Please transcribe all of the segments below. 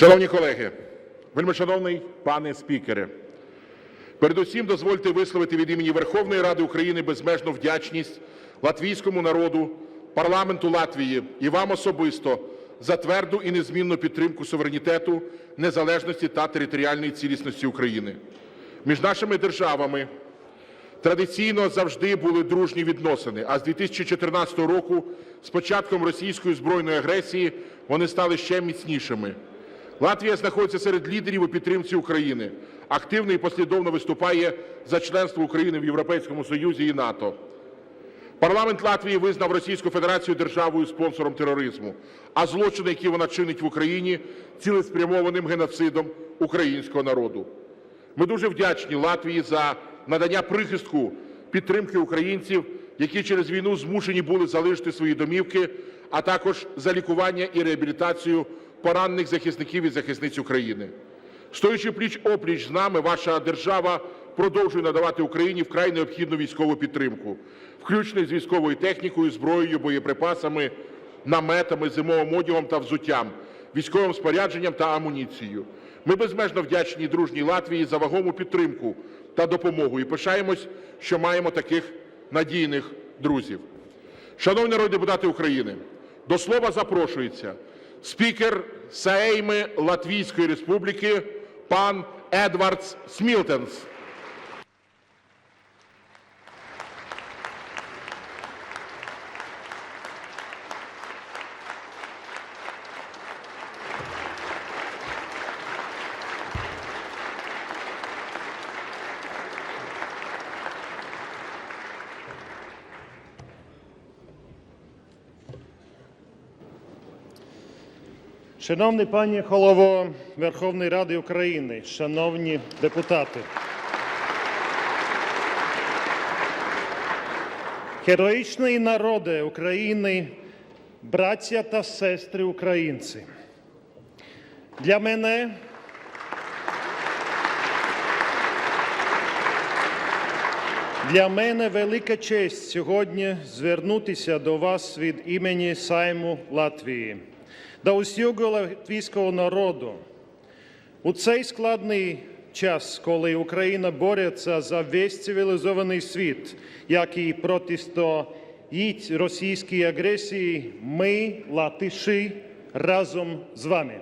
Шановні колеги, вельмишановний пане спікере, передусім дозвольте висловити від імені Верховної Ради України безмежну вдячність латвійському народу, парламенту Латвії і вам особисто за тверду і незмінну підтримку суверенітету, незалежності та територіальної цілісності України. Між нашими державами традиційно завжди були дружні відносини, а з 2014 року, з початком російської збройної агресії, вони стали ще міцнішими. Латвія знаходиться серед лідерів у підтримці України, активно і послідовно виступає за членство України в Європейському Союзі і НАТО. Парламент Латвії визнав Російську Федерацію державою спонсором тероризму, а злочини, які вона чинить в Україні, цілеспрямованим геноцидом українського народу. Ми дуже вдячні Латвії за надання прихистку підтримки українців, які через війну змушені були залишити свої домівки, а також за лікування і реабілітацію поранених захисників і захисниць України. Стоячи пліч-опліч з нами, ваша держава продовжує надавати Україні вкрай необхідну військову підтримку, включно з військовою технікою, зброєю, боєприпасами, наметами, зимовим одягом та взуттям, військовим спорядженням та амуніцією. Ми безмежно вдячні дружній Латвії за вагому підтримку та допомогу і пишаємось, що маємо таких надійних друзів. Шановні народні депутати України, до слова запрошується спікер Сейми Латвійської Республіки пан Едвардс Смілтенс. Шановний пані голово Верховної Ради України, шановні депутати. героїчний народи України, браття та сестри українці. Для мене Для мене велика честь сьогодні звернутися до вас від імені Сайму Латвії, до усього латвійського народу. У цей складний час, коли Україна бореться за весь цивілізований світ, який протистоїть російській агресії, ми, латиші, разом з вами.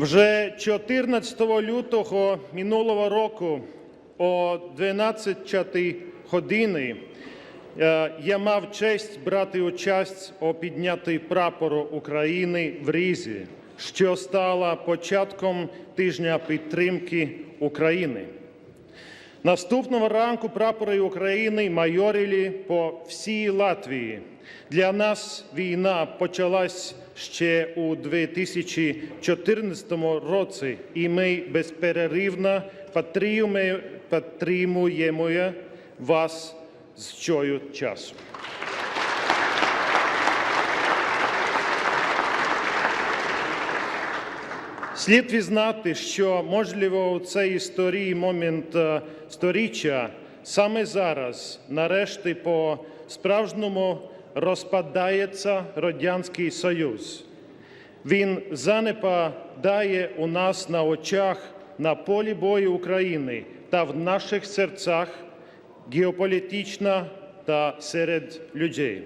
Вже 14 лютого минулого року о 12 годині е, я мав честь брати участь у піднятті прапору України в Різі, що стало початком тижня підтримки України. Наступного ранку прапори України майорили по всій Латвії. Для нас війна почалась ще у 2014 році, і ми безперервно підтримуємо вас з цього часу. Слід визнати, що можливо у цей історії момент е, сторіччя саме зараз, нарешті, по справжньому розпадається Радянський Союз. Він занепадає у нас на очах на полі бою України та в наших серцях геополітично та серед людей.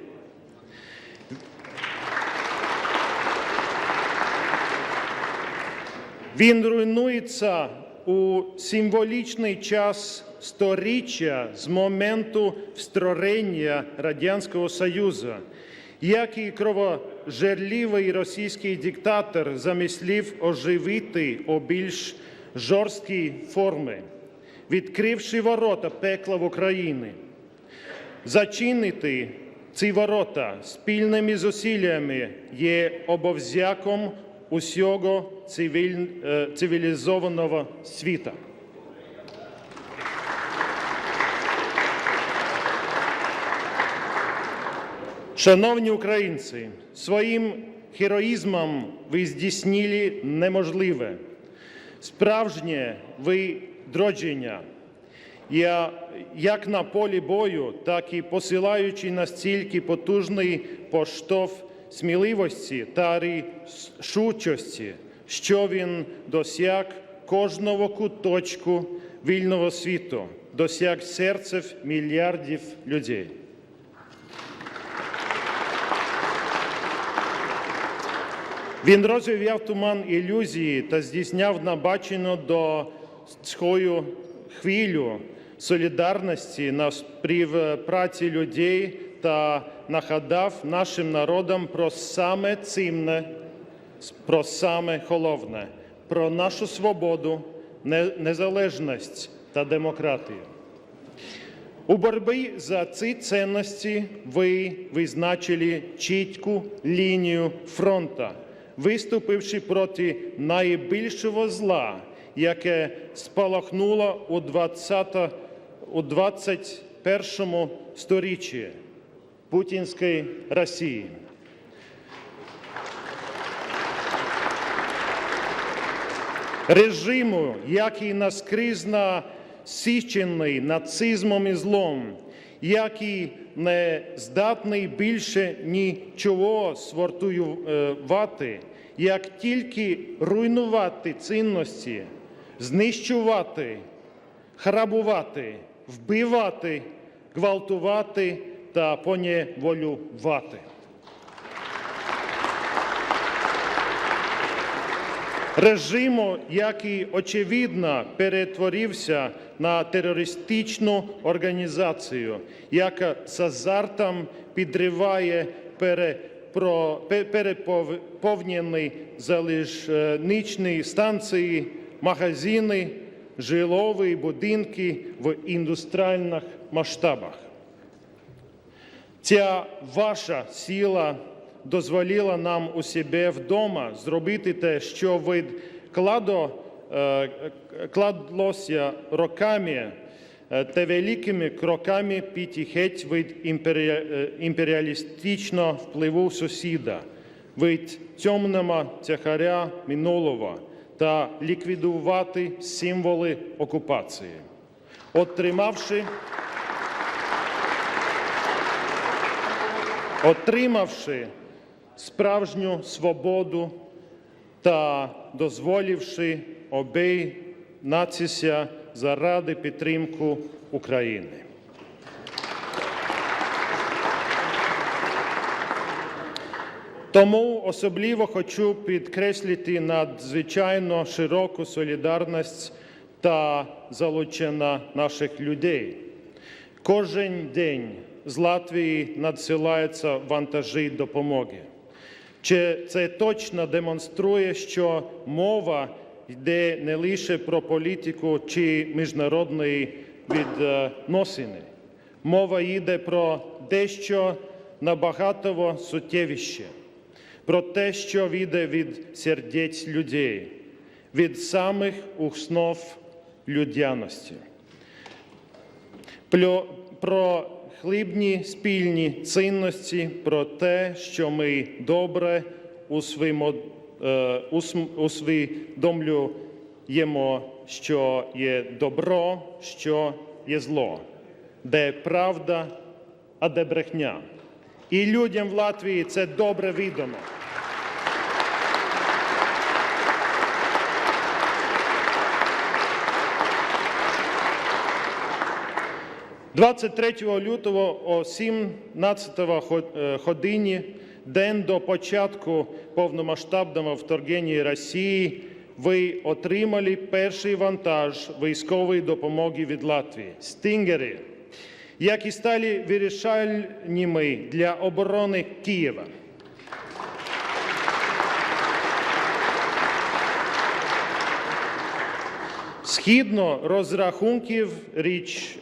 Він руйнується у символічний час сторіччя з моменту створення Радянського Союзу, який кровожерливий російський диктатор замислив оживити у більш жорсткій формі, відкривши ворота пекла в Україні. Зачинити ці ворота спільними зусиллями є обов'язком усього цивіль- е, цивілізованого світу. Шановні українці, своїм героїзмом ви здійснили неможливе. Справжнє відродження, Я- як на полі бою, так і посилаючи настільки потужний поштовх сміливості та рішучості, що він досяг кожного куточку вільного світу, досяг серців мільярдів людей. Він розвівав туман ілюзії та здійсняв набачену до свою хвилю солідарності на співпраці людей та нагадав нашим народам про саме цінне, про саме головне, про нашу свободу, незалежність та демократію. У боротьбі за ці цінності ви визначили чітку лінію фронту, виступивши проти найбільшого зла, яке спалахнуло у 20, у 21 сторіччі путінської Росії. режиму, який наскрізь насичений нацизмом і злом, який не здатний більше нічого свартуювати, як тільки руйнувати цінності, знищувати, грабувати, вбивати, гвалтувати та поневолювати. режиму, який очевидно перетворився на терористичну організацію, яка з азартом підриває пере- про- переповнені залізничні станції, магазини, жилові будинки в індустріальних масштабах. Ця ваша сила дозволила нам у себе вдома зробити те, що відкладо, е, кладлося роками е, та великими кроками піти геть від е, імперіалістичного впливу сусіда, від темного тягаря минулого та ліквідувати символи окупації. Отримавши отримавши справжню свободу та дозволивши об'єднатися заради підтримки України. Тому особливо хочу підкреслити надзвичайно широку солідарність та залучення наших людей. Кожен день з Латвії надсилаються вантажі допомоги. Чи це точно демонструє, що мова йде не лише про політику чи міжнародні відносини. Мова йде про дещо набагато суттєвіше, про те, що йде від сердець людей, від самих основ людяності. Про хлібні спільні цінності, про те, що ми добре е, усвідомлюємо, що є добро, що є зло, де правда, а де брехня. І людям в Латвії це добре відомо. – 23 лютого о 17 хо- е, годині, день до початку повномасштабного вторгнення Росії, ви отримали перший вантаж військової допомоги від Латвії – «Стінгери», які стали вирішальними для оборони Києва. Згідно розрахунків річ,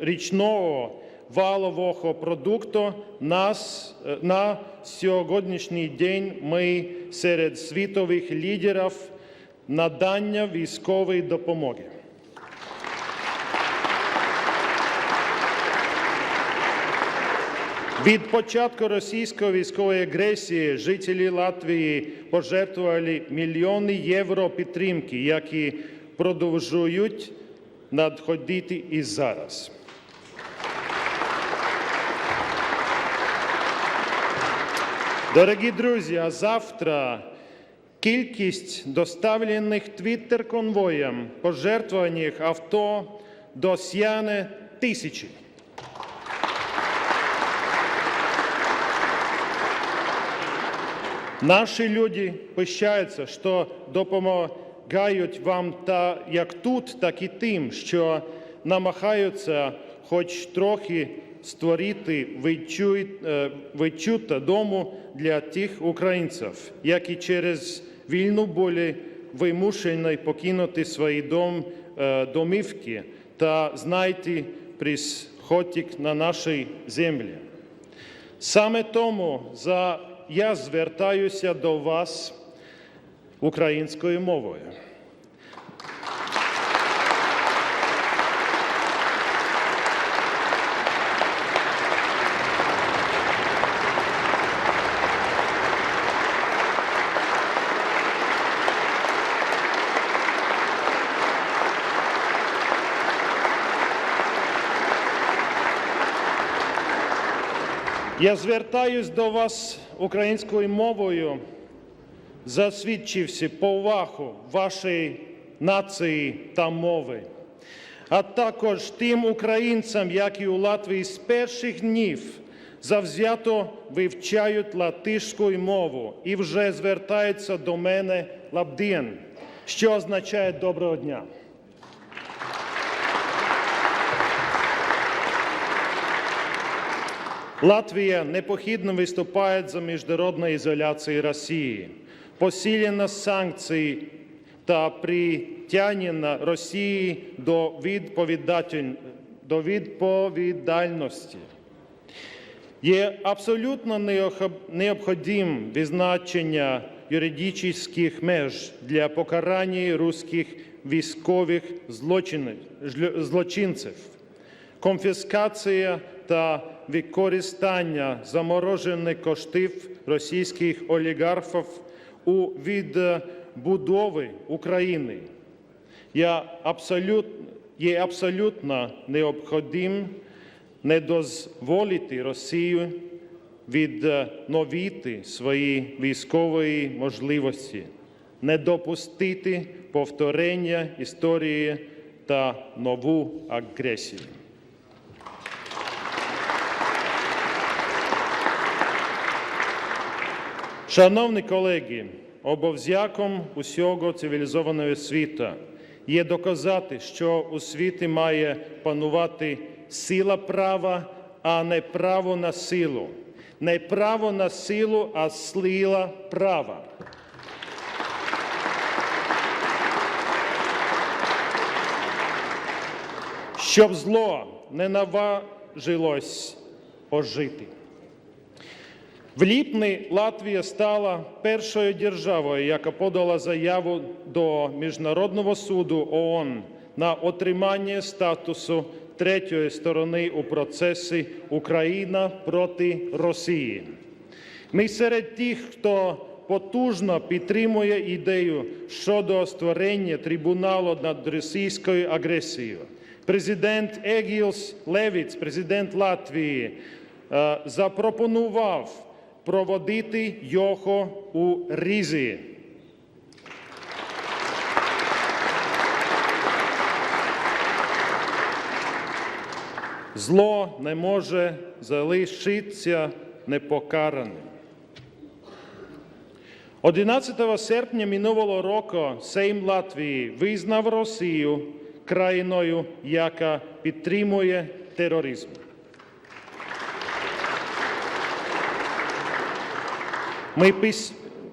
річного валового продукту нас, е, на сьогоднішній день ми серед світових лідерів надання військової допомоги. Від початку російської військової агресії жителі Латвії пожертвували мільйони євро підтримки, які продовжують надходити і зараз. Дорогі друзі, а завтра кількість доставлених твіттер-конвоєм пожертвованих авто досягне тисячі. Наші люди пишаються, що допомагають вам та як тут, так і тим, що намагаються хоч трохи створити е, відчуття дому для тих українців, які через війну були вимушені покинути свої дом, е, домівки та знайти присхотик на нашій землі. Саме тому за я звертаюся до вас українською мовою. Я звертаюсь до вас українською мовою, засвідчивши повагу вашої нації та мови, а також тим українцям, які у Латвії з перших днів завзято вивчають латишську мову і вже звертаються до мене лабдін, що означає доброго дня. Латвія непохідно виступає за міжнародну ізоляцію Росії, посилення санкцій та притягнення Росії до, до відповідальності. Є абсолютно необхідним визначення юридичних меж для покарання руських військових злочинців конфіскація та використання заморожених коштів російських олігархів у відбудови України є абсолютно, необхідним не дозволити Росії відновити свої військові можливості, не допустити повторення історії та нову агресію. Шановні колеги, обов'язком усього цивілізованого світу є доказати, що у світі має панувати сила права, а не право на силу. Не право на силу, а сила права. Щоб зло не наважилось ожити. В липні Латвія стала першою державою, яка подала заяву до Міжнародного суду ООН на отримання статусу третьої сторони у процесі Україна проти Росії. Ми серед тих, хто потужно підтримує ідею щодо створення трибуналу над російською агресією. Президент Егілс Левіц, президент Латвії, е, запропонував проводити його у Різі. Зло не може залишитися непокараним. 11 серпня минулого року Сейм Латвії визнав Росію країною, яка підтримує тероризм. Ми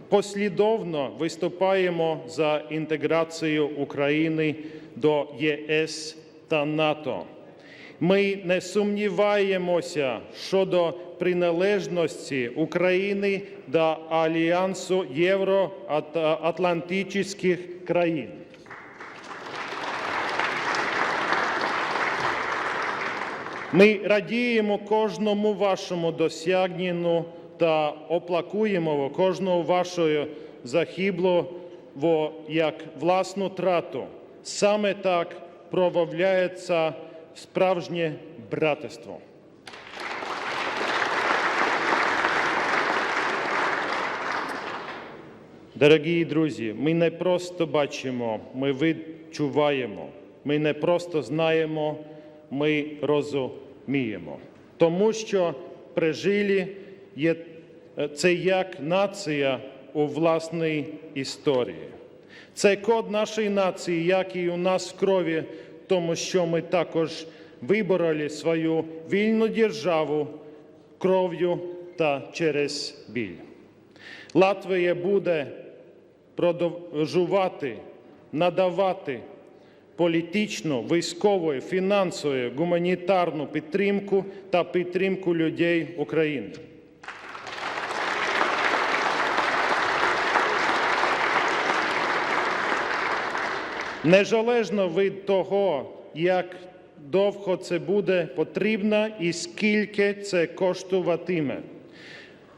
послідовно виступаємо за інтеграцію України до ЄС та НАТО. Ми не сумніваємося щодо приналежності України до Альянсу євроатлантичних країн. Ми радіємо кожному вашому досягненню та оплакуємо кожного вашого загиблого як власну трату. Саме так проявляється справжнє братерство. Дорогі друзі, ми не просто бачимо, ми відчуваємо. Ми не просто знаємо, ми розуміємо. Тому що прижили є це як нація у власній історії. Це код нашої нації, як і у нас в крові, тому що ми також вибороли свою вільну державу кров'ю та через біль. Латвія буде продовжувати надавати політичну, військову, фінансову, гуманітарну підтримку та підтримку людей України. Незалежно від того, як довго це буде потрібно і скільки це коштуватиме.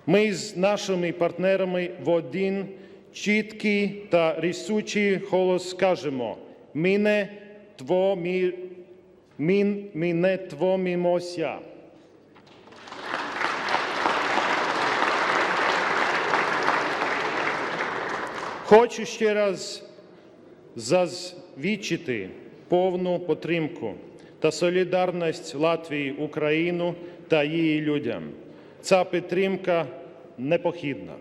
Ми з нашими партнерами в один чіткий та рішучий голос скажемо: ми не твомі, ми, ми не твомімося. Хочу ще раз засвідчити повну підтримку та солідарність Латвії, Україну та її людям. Ця підтримка непохідна.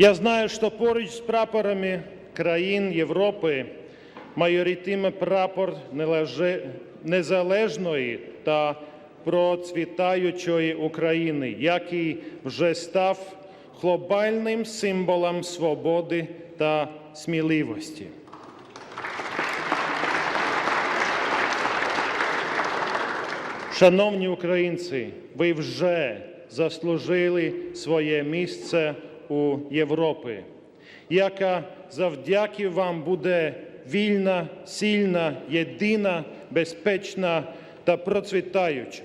Я знаю, що поруч з прапорами країн Європи майоритиме прапор незалежної та процвітаючої України, який вже став глобальним символом свободи та сміливості. Шановні українці, ви вже заслужили своє місце у Європі, яка завдяки вам буде вільна, сильна, єдина, безпечна та процвітаюча.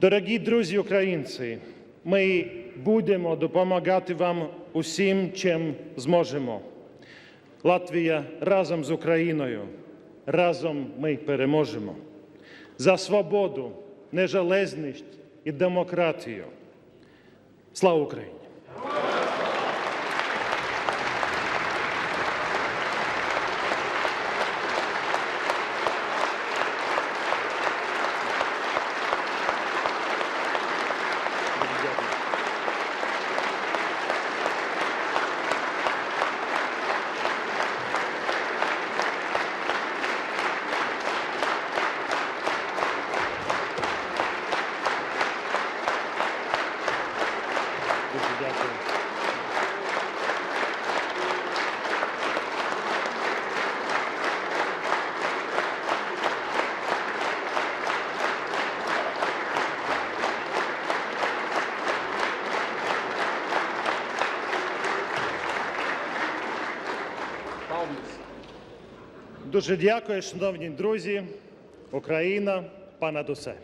Дорогі друзі українці, ми будемо допомагати вам усім, чим зможемо. Латвія разом з Україною. Разом ми переможемо. За свободу, незалежність і демократію. Слава Україні! Дуже дякую. Дуже дякую, шановні друзі. Україна понад усе.